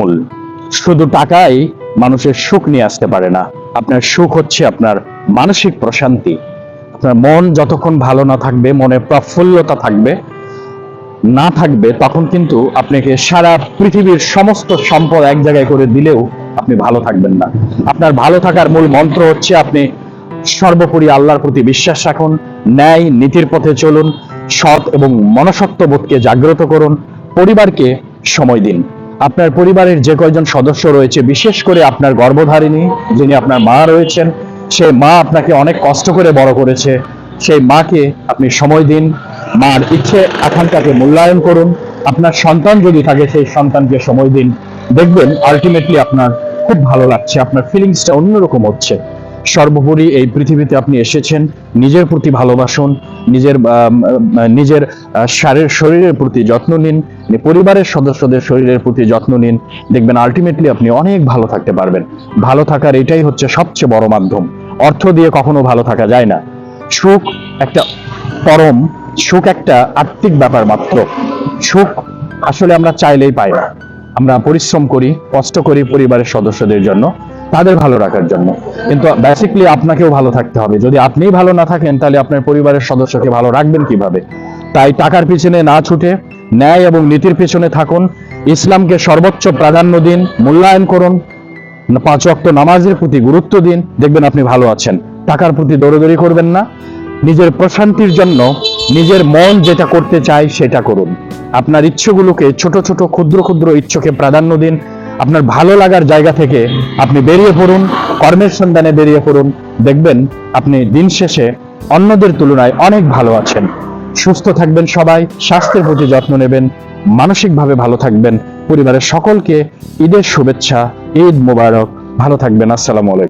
মূল। শুধু টাকাই মানুষের সুখ নিয়ে আসতে পারে না। আপনার সুখ হচ্ছে আপনার মানসিক প্রশান্তি। আপনার মন যতক্ষণ ভালো না থাকবে মনে প্রফুল্লতা থাকবে, না থাকবে, তখন কিন্তু আপনাকে সারা পৃথিবীর সমস্ত সম্পদ এক জায়গায় করে দিলেও আপনি ভালো থাকবেন না। আপনার ভালো থাকার মূল মন্ত্র হচ্ছে আপনি সর্বোপরি আল্লাহর প্রতি বিশ্বাস রাখুন, ন্যায় নীতির পথে চলুন, সৎ এবং মনসত্ব বোধকে জাগ্রত করুন, পরিবারকে সময় দিন। আপনার পরিবারের যে কয়জন সদস্য রয়েছে, বিশেষ করে আপনার গর্ভধারিণী যিনি আপনার মা রয়েছেন সেই মা আপনাকে অনেক কষ্ট করে বড় করেছে। সেই মাকে আপনি সময় দিন, মার ইচ্ছে আকাঙ্ক্ষাকে মূল্যায়ন করুন। আপনার সন্তান যদি থাকে, সেই সন্তানকে সময় দিন। দেখবেন আলটিমেটলি আপনার খুব ভালো লাগছে, আপনার ফিলিংসটা অন্যরকম হচ্ছে। সর্বোপরি এই পৃথিবীতে আপনি এসেছেন, নিজের প্রতি ভালোবাসুন, নিজের নিজের শারীর শরীরের প্রতি যত্ন নিন পরিবারের সদস্যদের শরীরের প্রতি যত্ন নিন। দেখবেন আলটিমেটলি আপনি অনেক ভালো থাকতে পারবেন। ভালো থাকার এটাই হচ্ছে সবচেয়ে বড় মাধ্যম। অর্থ দিয়ে কখনো ভালো থাকা যায় না। সুখ একটা পরম, সুখ একটা আত্মিক ব্যাপার মাত্র। সুখ আসলে আমরা চাইলেই পাই না। আমরা পরিশ্রম করি, কষ্ট করি পরিবারের সদস্যদের জন্য, তাদের ভালো রাখার জন্য। কিন্তু বেসিকলি আপনাকেও ভালো থাকতে হবে। যদি আপনিই ভালো না থাকেন, তাহলে আপনার পরিবারের সদস্যকে ভালো রাখবেন কীভাবে? তাই টাকার পিছনে না ছুটে ন্যায় এবং নীতির পিছনে থাকুন। ইসলামকে সর্বোচ্চ প্রাধান্য দিন, মূল্যায়ন করুন। পাঁচ ওয়াক্ত নামাজের প্রতি গুরুত্ব দিন। দেখবেন আপনি ভালো আছেন। টাকার প্রতি দৌড়দৌড়ি করবেন না। নিজের প্রশান্তির জন্য নিজের মন যেটা করতে চায় সেটা করুন। আপনার ইচ্ছেগুলোকে ছোট ছোট, ক্ষুদ্র ক্ষুদ্র ইচ্ছকে প্রাধান্য দিন। আপনার ভালো লাগার জায়গা থেকে আপনি বেরিয়ে পড়ুন, কর্মের সন্ধানে বেরিয়ে পড়ুন। দেখবেন আপনি দিন শেষে অন্যদের তুলনায় অনেক ভালো আছেন। সুস্থ থাকবেন সবাই, স্বাস্থ্যের প্রতি যত্ন নেবেন, মানসিকভাবে ভালো থাকবেন। পরিবারের সকলকে ঈদের শুভেচ্ছা, ঈদ মোবারক। ভালো থাকবেন, আসসালামু আলাইকুম।